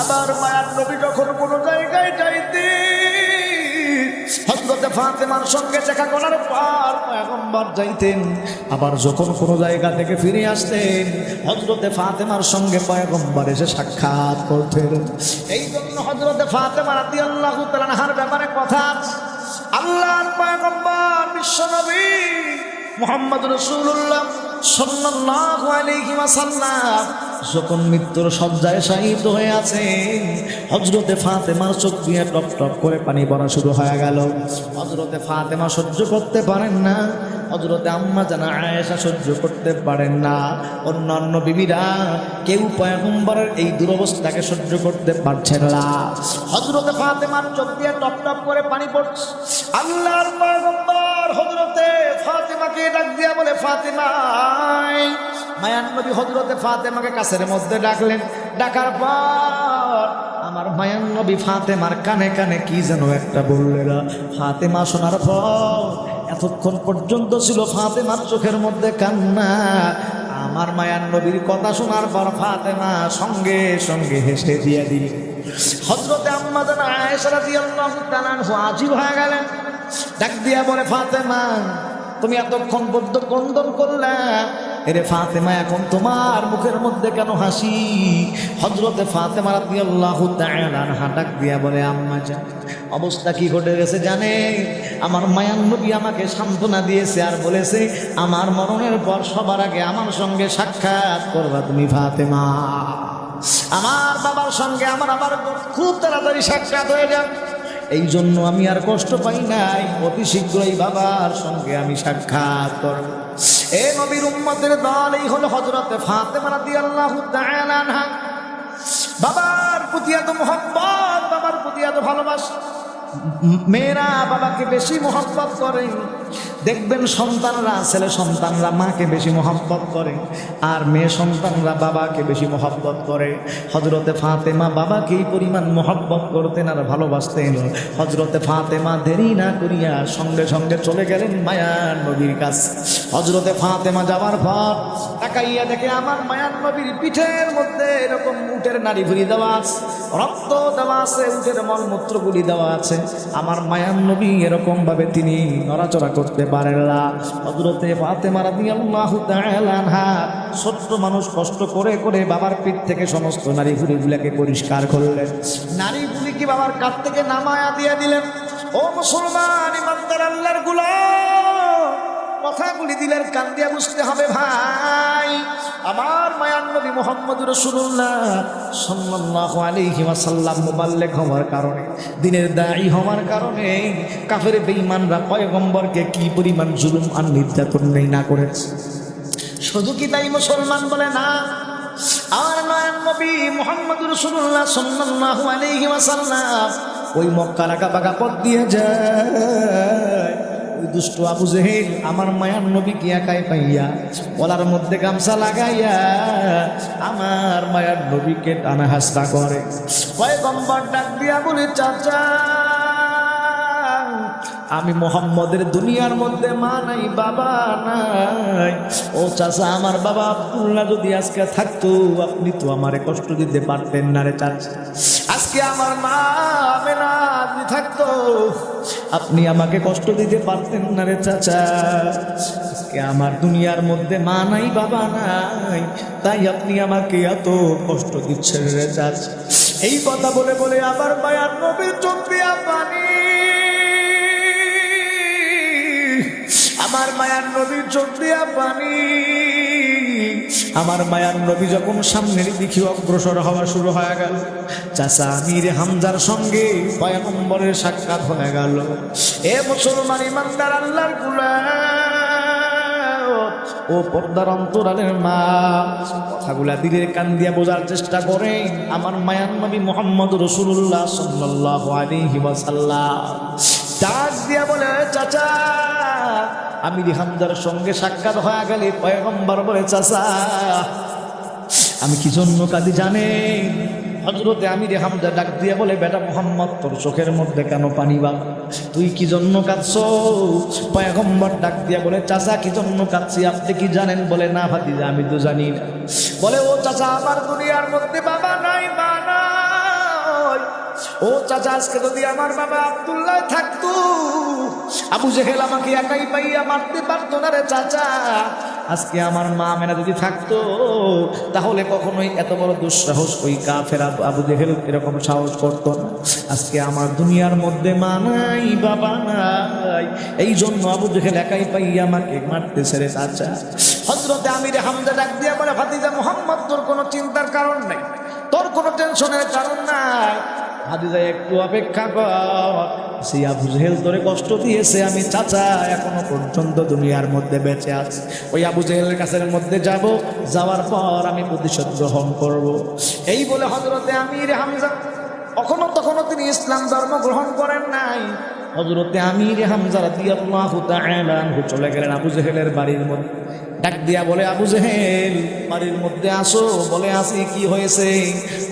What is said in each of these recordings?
আবার মায়ার নবী যখন কোনো জায়গায় যাইতে হজরতে ফাতেমার সঙ্গে দেখা করার পর পয়গম্বর যাইতেন আবার যখন কোনো জায়গা থেকে ফিরে আসতেন হজরতে ফাতেমার সঙ্গে পয়গম্বর এসে সাক্ষাৎ করতেন এই জন্য হজরতে ফাতেমা রাতি আল্লাহ তালাহার ব্যাপারে কথা। আল্লাহর পয়গম্বর বিশ্বনবী মোহাম্মদ রসুল্লাহ সাল্লাল্লাহু আলাইহি ওয়াসাল্লাম যখন মৃত্যুর সজ্জায় শাহিদ হয়ে আছে হজরতে ফাতেমার চোখ দিয়ে টপ টপ করে পানি পড়া শুরু হয়ে গেল। হজরতে ফাতেমা সহ্য করতে পারেন না হজরতে আম্মা জানা আয়েশা সহ্য করতে পারেন না। অন্যান্য বিবিরা কেউ পয়গম্বরের এই দুরবস্থাকে সহ্য করতে পারছেন না। হজরতে ফাতেমার চোখ দিয়ে টপ টপ করে পানি পড়ছে। আল্লাহর পয়গম্বর! হজরতে ফাতেমাকে ডাক বলে ফাতেমাকে কাছের মধ্যে ডাকলেন। ডাকার আমার ফাতেমার কানে কানে যেন একটা ফাতেমা শোনার এতক্ষণ পর্যন্ত ছিল ফাতেমার চোখের মধ্যে কান্না। আমার মায়ান নবীর কথা শোনার পর ফাতেমা সঙ্গে সঙ্গে হেসে দিয়ে দিল হজরতে আম্মা যেন আয়েশা দিয়ে হাজির হয়ে গেলেন। ডাক দিয়া বলে, ফাতেমা, তুমি এতক্ষণ বদ্ধ কন্দন করলা। এরে ফাতেমা, এখন তোমার মুখের মধ্যে কেন হাসি? হজরতে ফাতেমা রাতি আল্লাহ ডাক দিয়া বলে, আম্মা যা অবস্থা কি ঘটে গেছে জানে আমার মায়ান নবী আমাকে সান্ত্বনা দিয়েছে আর বলেছে, আমার মরণের পর সবার আগে আমার সঙ্গে সাক্ষাৎ করবা তুমি, ফাতেমা। আমার বাবার সঙ্গে আমার আবার খুব তাড়াতাড়ি সাক্ষাৎ হয়ে যাবে এই জন্য আমি আর কষ্ট পাই নাই। অতি শীঘ্রই বাবার সঙ্গে আমি সাক্ষাৎ করব এ নবীর উম্মতের দল, এই হলো হজরতে ফাতে রাদিয়াল্লাহু তাআলা আনহা। বাবার প্রতি এত মোহাম্মত বাবার প্রতি এত ভালোবাসা। মেয়েরা বাবাকে বেশি মোহাম্মত করে দেখবেন সন্তানরা, ছেলে সন্তানরা মাকে বেশি মোহাম্মত করে, আর মেয়ে সন্তানরা বাবাকে বেশি মোহাব্বত করে। হজরতে ফাতেমা বাবাকে এই পরিমাণ মোহাব্বত করতেন আর ভালোবাসতেন। হজরতে ফাতেমা দেরি না করিয়া সঙ্গে সঙ্গে চলে গেলেন মায়ার নবীর কাছে। হজরতে ফাতেমা যাওয়ার পর তাকাইয়া দেখে আমার মায়ার নবীর পিঠের মধ্যে এরকম উটের নারী ভুলি দেওয়া আছে, রক্ত দেওয়া আছে, উটের মলমূত্রগুলি দেওয়া আছে। আমার মায়ান নবী এরকম ভাবে তিনি নড়াচড়া করতে পারেন না। হজরতে দিয়ে আল্লাহ তাআলা হা ছোট্ট মানুষ কষ্ট করে করে বাবার পিঠ থেকে সমস্ত নারী ভুলিগুলাকে পরিষ্কার করলেন। নারী ভুলিকে বাবার কাছ থেকে নামায়া দিয়ে দিলেন। ও মুসলমান, ইমানদার, আল্লাহর গুলাম! কথাগুলি দিলের কান দিয়ে বুঝতে হবে ভাই। আমার মায়ান নবী মোহাম্মদ রসুল্লাহ সাল্লাল্লাহু আলাইহি ওয়াসাল্লাম মুবাল্লিগ হওয়ার কারণে, দিনের দায়ী হওয়ার কারণে কাফের বেঈমানরা পয়গম্বরকে কি পরিমাণ জুলুম আর নির্যাতন নেই না করেছে। শুধু কি তাই মুসলমান বলে না? আমার নয়ন নবী মোহাম্মদ রসুল্লাহ সাল্লাল্লাহু আলাইহি ওয়াসাল্লাম ওই মক্কা রাখা বাগা পথ দিয়ে যায়। দুষ্ট আবু জেহেল, আমার মায়ার নবী কি একাই পাইয়া গলার মধ্যে গামছা লাগাইয়া আমার মায়ার নবীকে টানা হাসরা করে ডাক দিয়া বলে, চাচা, আমি মোহাম্মদের দুনিয়ার মধ্যে মা নাই, বাবা নাই। ও চাচা, আমার বাবা আব্দুল্লাহ যদি আজকে থাকতো, আপনি তো আমারে কষ্ট দিতে পারতেন না রে চাচা। আজকে আমার মা আমেনা যদি থাকতো? আপনি আমাকে কষ্ট দিতে পারতেন না রে চাচা। আজকে আমার দুনিয়ার মধ্যে মা নাই, বাবা নাই। তাই আপনি আমাকে এত কষ্ট দিচ্ছেন রে চাচা। এই কথা বলে বলে আবার মায়ার নবীর চোখ দিয়া পানি। আমার মায়ার নবীর চোখ দিয়া পানি। আমার মায়ার নবী যখন সামনের দিকে অগ্রসর হওয়া শুরু হয়ে গেল, চাচা আমির হামজার সঙ্গে পয়গম্বরের সাক্ষাৎ হয়ে গেল। এ মুসলমান ইমানদার আল্লাহর ও পর্দার অন্তরালের মা, কথাগুলা দিলের কান দিয়া বোঝার চেষ্টা করে আমার মায়ান নবী মোহাম্মদ রসুল্লাহ সাল্লাহ আলাইহি ওয়াসাল্লাম। ডাক দিয়া বলে, চাচা আমি হামদার সঙ্গে সাক্ষাৎ হয়ে গেলে পয়গম্বর বলে, চাচা, আমি কি জন্য কাদি জানে হজরতে আমি রে হামদা ডাক দিয়ে বলে, বেটা মোহাম্মদ, তোর চোখের মধ্যে কেন পানি বা? তুই কি জন্য কাঁদছ? পয়গম্বর ডাক দিয়া বলে, চাচা, কি জন্য কাঁদছি আপনি কি জানেন? বলে, না ভাতিজা, আমি তো জানি না। বলে, ও চাচা, আমার দুনিয়ার মধ্যে বাবা ও চাচা, আজকে যদি আমার বাবা আব্দুল্লাহ থাকতো, আবু জেহেল আমাকে একাই পাইয়া মারতে পারতো না রে চাচা। আজকে আমার মা মেনা যদি থাকতো, তাহলে কখনোই এত বড় দুঃসাহস ওই কাফের ফেরা আবু জেহেল এরকম সাহস করতো না। আজকে আমার দুনিয়ার মধ্যে মা নাই, বাবা নাই। এই জন্য আবু জেহেল একাই পাইয়া আমাকে মারতেছে রে চাচা। হজরতে আমিরে হামদা ডাক দিয়া বলে, ভাতিজা, মোহাম্মদ, তোর কোনো চিন্তার কারণ নাই। তোর কোনো টেনশনের কারণ নাই। হাদিজা একটু অপেক্ষা কর। সেই আবু জেহেল তোরে কষ্ট দিয়েছে, আমি চাচা, এখনও পর্যন্ত দুনিয়ার মধ্যে বেঁচে আছি। ওই আবু জেহেলের কাছের মধ্যে যাব, যাওয়ার পর আমি প্রতিশোধ গ্রহণ করব। এই বলে হজরতে আমির হামজা, কখনো তখনও তিনি ইসলাম ধর্ম গ্রহণ করেন নাই। হজরতে আমির হামজা রাদিয়াল্লাহু তাআলা চলে গেলেন আবু জেহেলের বাড়ির মধ্যে। ডাক দিয়া বলে, আবু জেহেল, বাড়ির মধ্যে আসো, বলে আসি কি হয়েছে।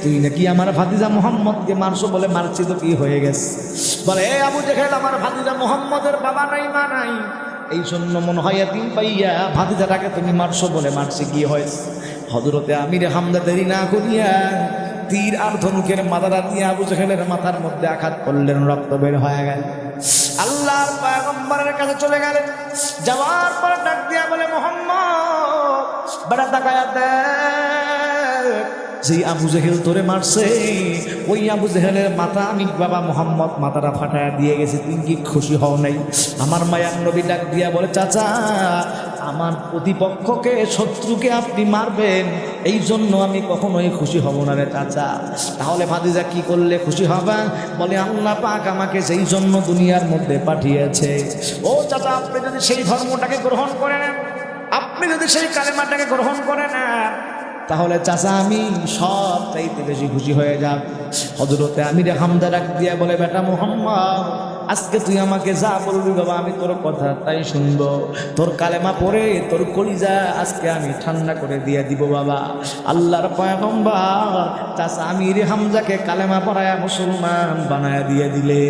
তুই নাকি আমার ভাতিজা মোহাম্মদকে মারছো বলে মারছি তো কি হয়ে গেছে? বলে, এ আবু জেহেল, আমার ভাতিজা মোহাম্মদের বাবা নাই, মা নাই। এই জন্য মনে হয় এতিম পাইয়া ভাতিজাটাকে তুমি মারছো বলে মারছি কি হয়েছে? হজরতে আমির হামদা দেরি না করিয়া তীর আর ধনুকের মাথাটা দিয়ে আবু জেহেলের মাথার মধ্যে আঘাত করলেন, রক্ত বের হয়ে গেল। পয়গম্বরের কাছে চলে গেলেন। যাওয়ার পর ডাক দিয়া বলে, মোহাম্মদ, বেড়া তাকায়া দেখ যে আবু জেহেল তোরে মারছে, ওই আবু জেহেলের মাথা আমি বাবা মোহাম্মদ মাথাটা ফাটায়া দিয়ে গেছে, তুমি কি খুশি হও নাই? আমার মায়ার নবী ডাক দিয়া বলে, চাচা আমার প্রতিপক্ষকে শত্রুকে আপনি মারবেন এই জন্য আমি কখনোই খুশি হব না রে চাচা। তাহলে ভাদিজা কি করলে খুশি হবা? বলে, আল্লাহ পাক আমাকে সেই জন্য দুনিয়ার মধ্যে পাঠিয়েছে। ও চাচা, আপনি যদি সেই ধর্মটাকে গ্রহণ করে নেন, আপনি যদি সেই কালেমাটাকে গ্রহণ করে নেন, তাহলে চাচা, আমি সব চাইতে বেশি খুশি হয়ে যাব। হজরতে আমি রে হামদা ডাক দিয়া বলে, বেটা মোহাম্মদ আজকে তুই আমাকে যা বলবি বাবা, আমি তোর কথা তাই শুনব। তোর কালেমা পরে তোর কলিজা আজকে আমি ঠান্ডা করে দিয়ে দিব বাবা। আল্লাহর পয়গম্বর আমির হামজাকে কালেমা পড়ায় মুসলমান বানায় দিয়ে দিলে।